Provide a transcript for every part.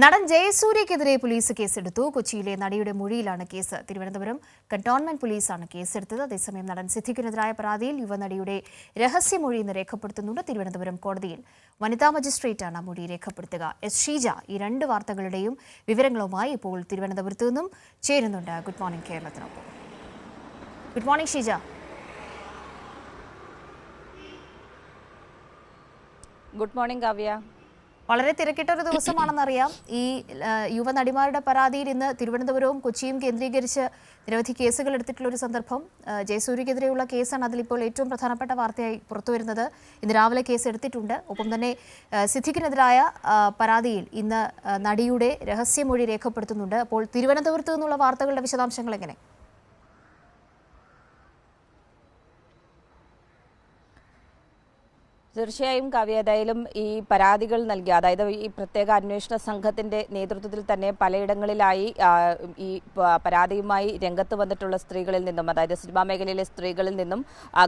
നടൻ ജയസൂര്യക്കെതിരെ പോലീസ് കേസെടുത്തു. കൊച്ചിയിലെ നടിയുടെ മൊഴിയിലാണ് കേസ്. തിരുവനന്തപുരം കന്റോൺമെന്റ് പോലീസാണ് കേസെടുത്തത്. അതേസമയം നടൻ സിദ്ദിഖിനെതിരായ പരാതിയിൽ യുവനടിയുടെ രഹസ്യമൊഴി ഇന്ന് രേഖപ്പെടുത്തുന്നുണ്ട് തിരുവനന്തപുരം കോടതിയിൽ. വനിതാ മജിസ്ട്രേറ്റാണ് മൊഴി രേഖപ്പെടുത്തുക. എസ് ഷീജ ഈ രണ്ട് വാർത്തകളുടെയും വിവരങ്ങളുമായി ഇപ്പോൾ തിരുവനന്തപുരത്ത് നിന്നും ചേരുന്നുണ്ട്. Good morning കേരളത്തിനൊപ്പം. Good morning Sheeja. Good morning Kavya. വളരെ തിരക്കിട്ട ഒരു ദിവസമാണെന്നറിയാം. ഈ യുവനടിമാരുടെ പരാതിയിൽ ഇന്ന് തിരുവനന്തപുരവും കൊച്ചിയും കേന്ദ്രീകരിച്ച് നിരവധി കേസുകൾ എടുത്തിട്ടുള്ള ഒരു സന്ദർഭം. ജയസൂര്യക്കെതിരെയുള്ള കേസാണ് അതിലിപ്പോൾ ഏറ്റവും പ്രധാനപ്പെട്ട വാർത്തയായി പുറത്തുവരുന്നത്. ഇന്ന് രാവിലെ കേസ് എടുത്തിട്ടുണ്ട്. ഒപ്പം തന്നെ സിദ്ധിക്കിനെതിരായ പരാതിയിൽ ഇന്ന് നടിയുടെ രഹസ്യമൊഴി രേഖപ്പെടുത്തുന്നുണ്ട്. അപ്പോൾ തിരുവനന്തപുരത്ത് നിന്നുള്ള വാർത്തകളുടെ വിശദാംശങ്ങൾ എങ്ങനെ? തീർച്ചയായും കവി ഏതായാലും ഈ പരാതികൾ നൽകി അതായത് ഈ പ്രത്യേക അന്വേഷണ സംഘത്തിന്റെ നേതൃത്വത്തിൽ തന്നെ പലയിടങ്ങളിലായി ഈ പരാതിയുമായി രംഗത്ത് വന്നിട്ടുള്ള സ്ത്രീകളിൽ നിന്നും അതായത് സിനിമാ മേഖലയിലെ സ്ത്രീകളിൽ നിന്നും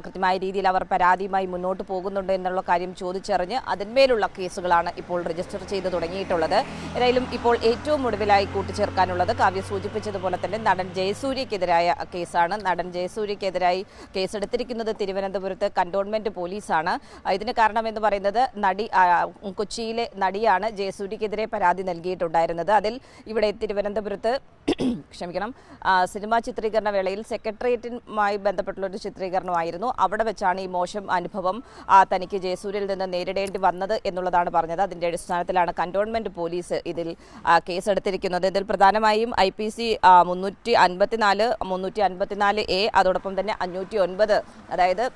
കൃത്യമായ രീതിയിൽ അവർ പരാതിയുമായി മുന്നോട്ട് പോകുന്നുണ്ട് എന്നുള്ള കാര്യം ചോദിച്ചറിഞ്ഞ് അതിന്മേലുള്ള കേസുകളാണ് ഇപ്പോൾ രജിസ്റ്റർ ചെയ്ത് തുടങ്ങിയിട്ടുള്ളത്. ഏതായാലും ഇപ്പോൾ ഏറ്റവും ഒടുവിലായി കൂട്ടിച്ചേർക്കാനുള്ളത് കാവ്യ സൂചിപ്പിച്ചതുപോലെ തന്നെ നടൻ ജയസൂര്യക്കെതിരായ കേസാണ്. നടൻ ജയസൂര്യക്കെതിരായി കേസെടുത്തിരിക്കുന്നത് തിരുവനന്തപുരത്ത് കണ്ടോൺമെന്റ് പോലീസാണ്. ഇതിന് കാരണം എന്ന് പറയുന്നത് നടി കൊച്ചിയിലെ നടിയാണ് ജയസൂര്യക്കെതിരെ പരാതി നൽകിയിട്ടുണ്ടായിരുന്നത്. അതിൽ ഇവിടെ തിരുവനന്തപുരത്ത് ക്ഷമിക്കണം സിനിമാ ചിത്രീകരണ വേളയിൽ സെക്രട്ടേറിയറ്റുമായി ബന്ധപ്പെട്ടുള്ള ഒരു ചിത്രീകരണമായിരുന്നു. അവിടെ വെച്ചാണ് ഈ മോശം അനുഭവം തനിക്ക് ജയസൂര്യയിൽ നിന്ന് നേരിടേണ്ടി വന്നത് എന്നുള്ളതാണ് പറഞ്ഞത്. അതിന്റെ അടിസ്ഥാനത്തിലാണ് കന്റോൺമെന്റ് പോലീസ് ഇതിൽ കേസെടുത്തിരിക്കുന്നത്. ഇതിൽ പ്രധാനമായും ഐ പി സി മുന്നൂറ്റി അൻപത്തിനാല് മുന്നൂറ്റി അൻപത്തിനാല് എ അതോടൊപ്പം തന്നെ അഞ്ഞൂറ്റി ഒൻപത് അതായത്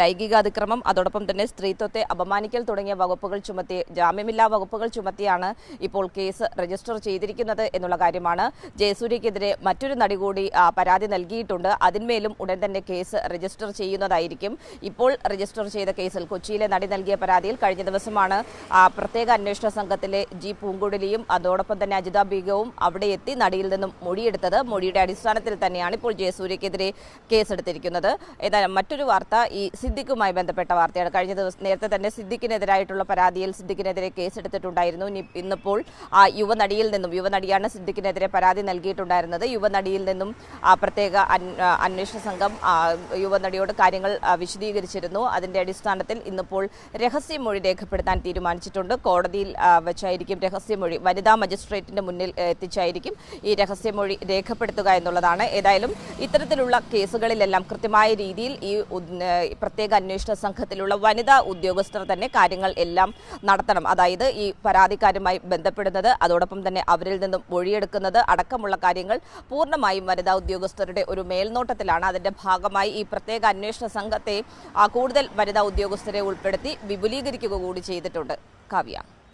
ലൈംഗിക അതിക്രമം അതോടൊപ്പം തന്നെ സ്ത്രീത്വത്തെ അപമാനിക്കൽ തുടങ്ങിയ വകുപ്പുകൾ ചുമത്തി ജാമ്യമില്ലാ വകുപ്പുകൾ ചുമത്തിയാണ് ഇപ്പോൾ കേസ് രജിസ്റ്റർ ചെയ്തിരിക്കുന്നത് എന്നുള്ള കാര്യമാണ്. ജയസൂര്യക്കെതിരെ മറ്റൊരു നടി കൂടി പരാതി നൽകിയിട്ടുണ്ട്. അതിന്മേലും ഉടൻ തന്നെ കേസ് രജിസ്റ്റർ ചെയ്യുന്നതായിരിക്കും. ഇപ്പോൾ രജിസ്റ്റർ ചെയ്ത കേസിൽ കൊച്ചിയിലെ നടി നൽകിയ പരാതിയിൽ കഴിഞ്ഞ ദിവസമാണ് പ്രത്യേക അന്വേഷണ സംഘത്തിലെ ജി പൂങ്കുടലിയും അതോടൊപ്പം തന്നെ അജിത ബീഗവും അവിടെ എത്തി നടിയിൽ നിന്നും മൊഴിയെടുത്തത്. മൊഴിയുടെ അടിസ്ഥാനത്തിൽ തന്നെയാണ് ഇപ്പോൾ ജയസൂര്യക്കെതിരെ കേസെടുത്തിരിക്കുന്നത്. ഏതായാലും മറ്റൊരു വാർത്ത ഈ സിദ്ദിഖുമായി ബന്ധപ്പെട്ട വാർത്തയാണ്. കഴിഞ്ഞ ദിവസം നേരത്തെ തന്നെ സിദ്ദിഖിനെതിരായിട്ടുള്ള പരാതിയിൽ സിദ്ദിഖിനെതിരെ കേസെടുത്തിട്ടുണ്ടായിരുന്നു. ഇനി ഇന്നിപ്പോൾ ആ യുവനടിയിൽ നിന്നും യുവനടിയാണ് സിദ്ദിഖിനെതിരെ പരാതി നൽകിയിട്ടുണ്ടായിരുന്നത്. യുവനടിയിൽ നിന്നും പ്രത്യേക അന്- അന്വേഷണ സംഘം യുവനടിയോട് കാര്യങ്ങൾ വിശദീകരിച്ചിരുന്നു. അതിന്റെ അടിസ്ഥാനത്തിൽ ഇന്നിപ്പോൾ രഹസ്യമൊഴി രേഖപ്പെടുത്താൻ തീരുമാനിച്ചിട്ടുണ്ട്. കോടതിയിൽ വെച്ചായിരിക്കും രഹസ്യമൊഴി വനിതാ മജിസ്ട്രേറ്റിന്റെ മുന്നിൽ എത്തിച്ചായിരിക്കും ഈ രഹസ്യമൊഴി രേഖപ്പെടുത്തുക എന്നുള്ളതാണ്. ഏതായാലും ഇത്തരത്തിലുള്ള കേസുകളിലെല്ലാം കൃത്യമായ രീതിയിൽ ഈ പ്രത്യേക അന്വേഷണ സംഘത്തിലുള്ള വനിതാ ഉദ്യോഗസ്ഥർ തന്നെ കാര്യങ്ങൾ എല്ലാം നടത്തണം. അതായത് ഈ പരാതിക്കാരുമായി ബന്ധപ്പെടുന്നത് അതോടൊപ്പം തന്നെ അവരിൽ നിന്നും മൊഴിയെടുക്കുന്നത് അടക്കമുള്ള കാര്യങ്ങൾ പൂർണമായും വനിതാ ഉദ്യോഗസ്ഥരുടെ ഒരു മേൽനോട്ടത്തിലാണ്. അതിന്റെ ഭാഗമായി ഈ പ്രത്യേക അന്വേഷണ സംഘത്തെ കൂടുതൽ വനിതാ ഉദ്യോഗസ്ഥരെ ഉൾപ്പെടുത്തി വിപുലീകരിക്കുക കൂടി ചെയ്തിട്ടുണ്ട്. കാവ്യ.